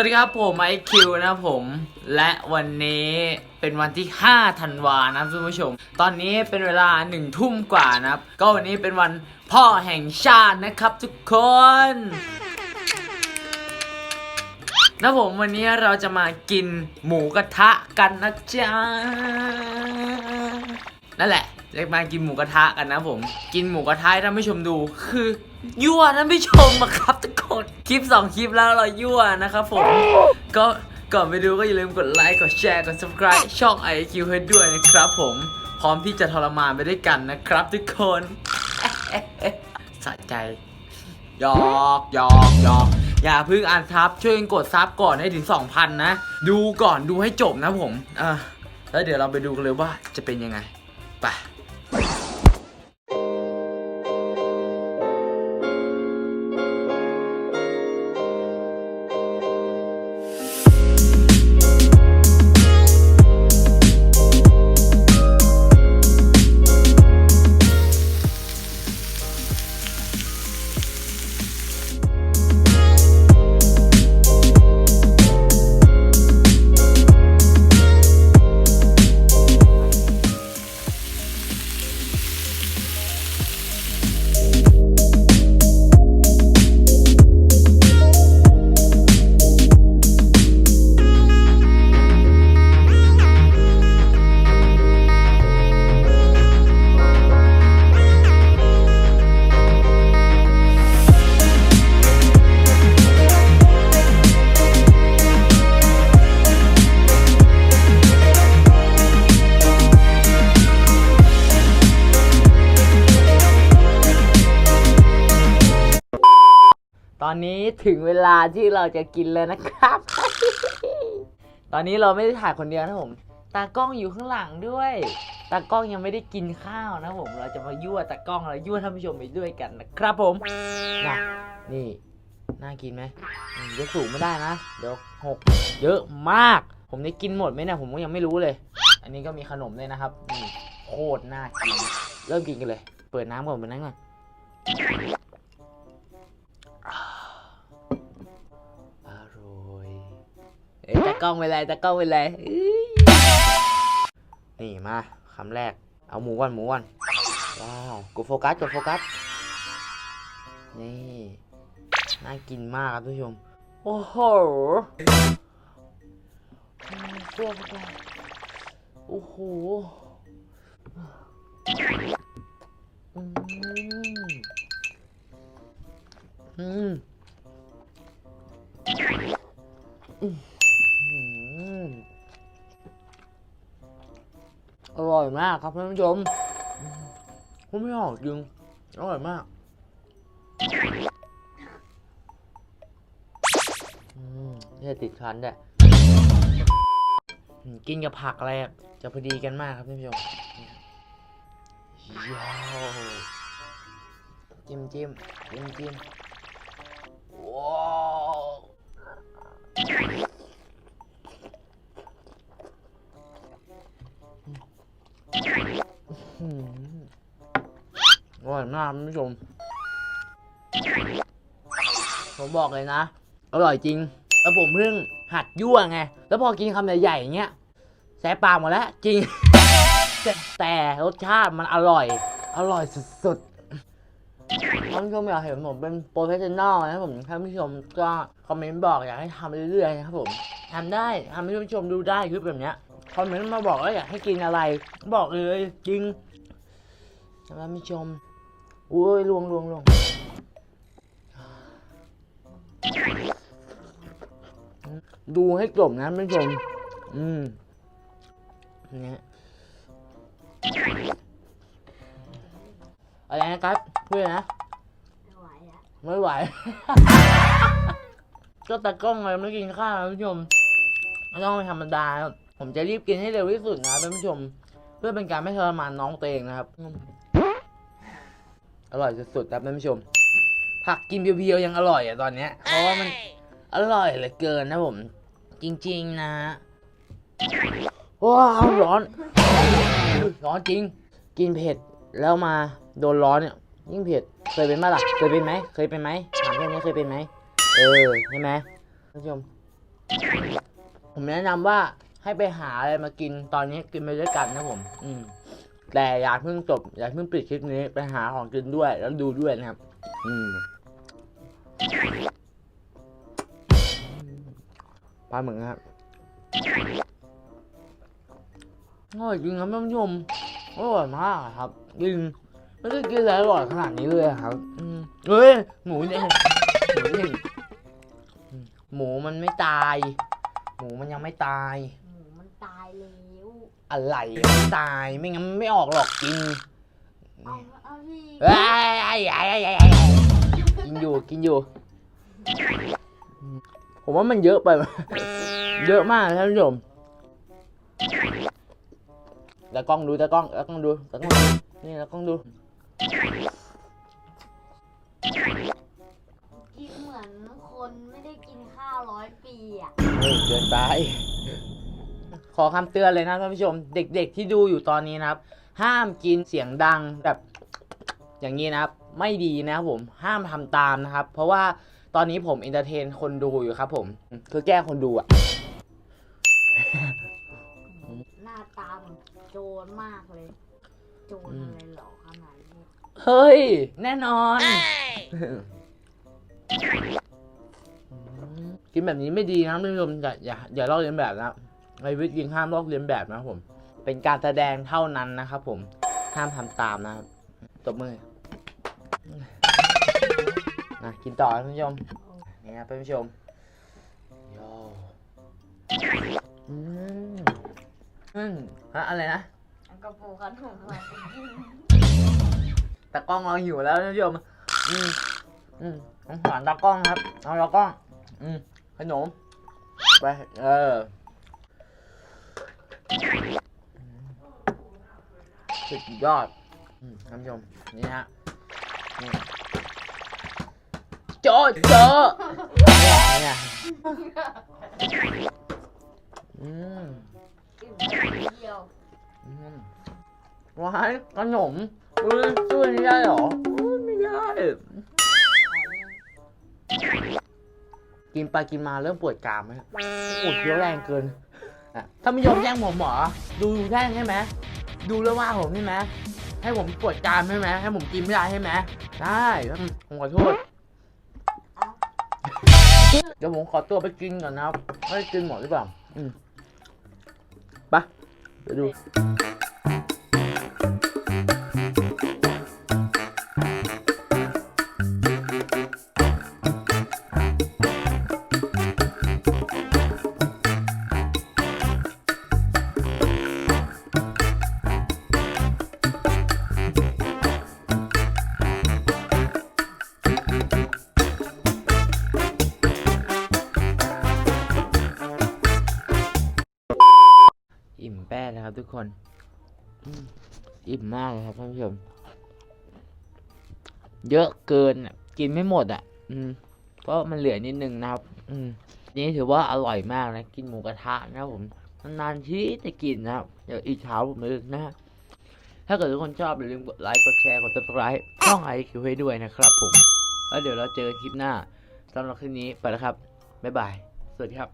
วัสดีครับผมไอคิวนะครับผม และวันนี้เป็นวันที่5ธันวานะครับท่านผู้ชม ตอนนี้เป็นเวลา1ทุ่มกว่านะครับ ก็วันนี้เป็นวันพ่อแห่งชาตินะครับทุกคนนะผมวันนี้เราจะมากินหมูกระทะกันนะจ๊ะนั่นแหละจะมากินหมูกระทะกันนะผม กินหมูกระทะให้ท่านผู้ชมดู คือยั่วท่านผู้ชมอะครับทุก คลิป 2 คลิปแล้วเรายั่วนะครับผม ก็ก่อนไปดูก็อย่าลืมกดไลค์ กดแชร์ กด subscribe ช่อง IQ ให้ด้วยนะครับผม พร้อมที่จะทรมานไปด้วยกันนะครับทุกคนสะใจหยอกหยอกหยอกอย่าเพิ่งอ่านทับช่วยกันกดซับก่อนให้ถึง 2,000 นะ ดูก่อนดูให้จบนะผมอะแล้วเดี๋ยวเราไปดูกันเลยว่าจะเป็นยังไง ไป ตอนนี้ถึงเวลาที่เราจะกินแล้วนะครับ ตอนนี้เราไม่ได้ถ่ายคนเดียวนะผม ตากล้องอยู่ข้างหลังด้วย ตากล้องยังไม่ได้กินข้าวนะผม เราจะมายั่วตากล้องเรายั่วท่านผู้ชมไปด้วยกันนะครับผมนะนี่ น่ากินไหมอืมยกสูงไม่ได้นะ เดี๋ยวหก เยอะมาก ผมได้กินหมดไหมเนะผมก็ยังไม่รู้เลย อันนี้ก็มีขนมด้วยนะครับ โคตรน่ากิน เริ่มกินกันเลย เปิดน้ำก่อนเปิดน้ำก่อน กล้องไปเลยตากล้องไปเลยนี่มาคำแรก เอาหมูก่อนหมูก่อนว้าวกดโฟกัสกดโฟกัส นี่น่ากินมากครับทุกผู้ชม โอ้โหเสื้อพวกเราโอ้โหอืมอืม อร่อยมากครับท่านผู้ชมผมไม่ออกจริงอร่อยมากเนี่ยติดคันด้วยกินกับผักอะไรจะพอดีกันมากครับท่านผู้ชมย้าวจิ้มจิ้มจิ้มจิ้มว้าว อร่อยมากท่านผู้ชม ผมบอกเลยนะ อร่อยจริง แล้วผมเพิ่งหัดยั่วไง แล้วพอกินคำใหญ่ๆอย่างเงี้ยแสบปากหมดแล้ว จริง แต่รสชาติมันอร่อย อร่อยสุดๆท่านผู้ชมอยากเห็นผมเป็นโปรเฟชชั่นอลนะครับผมท่านผู้ชมก็คอมเมนต์บอกอยากให้ทำเรื่อยๆนะครับผมทำได้ทำให้ท่านผู้ชมดูได้คลิปแบบเนี้ย คอมเมนต์มาบอกว่าอยากให้กินอะไร บอกเลยจริงท่านผู้ชมอุ้ยลวงลวงลวงดูให้จบนะท่านผู้ชม อืมเนี่ยอะไรนะครับเพื่อนนะ ไม่ไหวอะไม่ไหวก็ตากล้องเลยไม่กินข้าวนะท่านผู้ชมต้องธรรมดาครับ ผมจะรีบกินให้เร็วที่สุดนะท่านผู้ชม เพื่อเป็นการไม่ทรมานน้องตัวเองนะครับ อร่อยสุดๆครับท่านผู้ชม ผักกินเพียวๆยังอร่อยอะตอนเนี้ย เพราะว่ามันอร่อยเหลือเกินนะผม จริงๆนะว้าวร้อน ร้อนจริง กินเผ็ดแล้วมาโดนร้อนเนี่ยยิ่งเผ็ดเคยเป็นไหมล่ะ เคยเป็นไหมเคยเป็นไหมถามแค่นี้เคยเป็นไหมเออใช่ไหมท่านผู้ชม ผมแนะนำว่า ให้ไปหาอะไรมากินตอนนี้กินไปด้วยกันนะผม อืม แต่อย่าเพิ่งจบอย่าเพิ่งปิดคลิปนี้ไปหาของกินด้วยแล้วดูด้วยนะครับ อืมปลาหมึกนะครับอร่อยจริงครับท่านผู้ชมอร่อยมากครับจริงไม่ได้กินอะไรอร่อยขนาดนี้เลยครับอืมเฮ้ยหมูเนี่ยหมูเนี่ยหมูมันไม่ตาย หมูมันยังไม่ตาย หมูมันตายแล้ว อะไรไม่ตายไม่งั้นมันไม่ออกหรอกกินเอาเอาพี่เอ้ยไอ้ไอ้ไอ้ไอ้ไอ้กินอยู่กินอยู่ ผมว่ามันเยอะไป เยอะมากนะท่านผู้ชมตากล้องดูตากล้องตากล้องดูตากล้องดูนี่ตากล้องดูกินเหมือนคนไม่ได้กินข้าวร้อยปีอะเฮ้ยเกินไป ขอคำเตือนเลยนะท่านผู้ชม เด็กๆที่ดูอยู่ตอนนี้นะครับ ห้ามกินเสียงดังแบบ อย่างนี้นะครับ ไม่ดีนะครับผมห้ามทำตามนะครับ เพราะว่าตอนนี้ผมเอนเตอร์เทนคนดูอยู่ครับ ผม คือแกล้งคนดูอะหน้าตาเหมือนโจรมากเลย โจรอะไรหรอขนาดนี้เฮ้ย แน่นอนกินแบบนี้ไม่ดีนะท่านผู้ชมอย่าอย่าอย่าลอกเลียนแบบนะ ในชีวิตจริงห้ามลอกเลียนแบบนะครับผม เป็นการแสดงเท่านั้นนะครับผม ห้ามทำตามนะครับตบมือนะกินต่อท่านผู้ชมนี่นะท่านผู้ชมโยอืมอืมฮะอะไรนะอันกระปูขนมมาตากล้องเราหิวแล้วท่านผู้ชมอืมอืมของหวานตากล้องครับเอาตากล้อง อืมขนมไปเออ สุดยอดท่านผู้ชม นี่ฮะโจโจเนี่ยเนี่ยอืมวอืมว้ายขนมอุ้ยช่วยไม่ได้หรออุ๊ยไม่ได้กินไปกินมาเริ่มปวดกรามไหมปวดเยอะแรงเกิน อะถ้าไม่ยอมแย่งผมเหรอ ดูแย่งใช่ไหมดูแล้วว่าผมใช่ไหมให้ผมปวดจามใช่ไหมให้ผมกินไม่ได้ใช่ไหมได้ผมขอโทษ เดี๋ยวผมขอตัวไปกินก่อนนะครับไม่กินหมดหรือเปล่า อืมไปเดี๋ยวดู คน อิ่มมากเลยครับท่านผู้ชม เยอะเกินกินไม่หมดอะ อืมก็มันเหลือนิดนึงนะครับ อืมนี่ถือว่าอร่อยมากนะ กินหมูกระทะนะผมนานๆที่จะกินนะครับเดี๋ยวอีกเช้าผมเลยนะฮะถ้าเกิดทุกคนชอบอย่าลืมกดไลค์กดแชร์กด subscribe ช่องไอคิวให้ด้วยนะครับผม แล้วเดี๋ยวเราเจอกันคลิปหน้าสำหรับคลิปนี้ไปแล้วครับ บ๊ายบาย สวัสดีครับ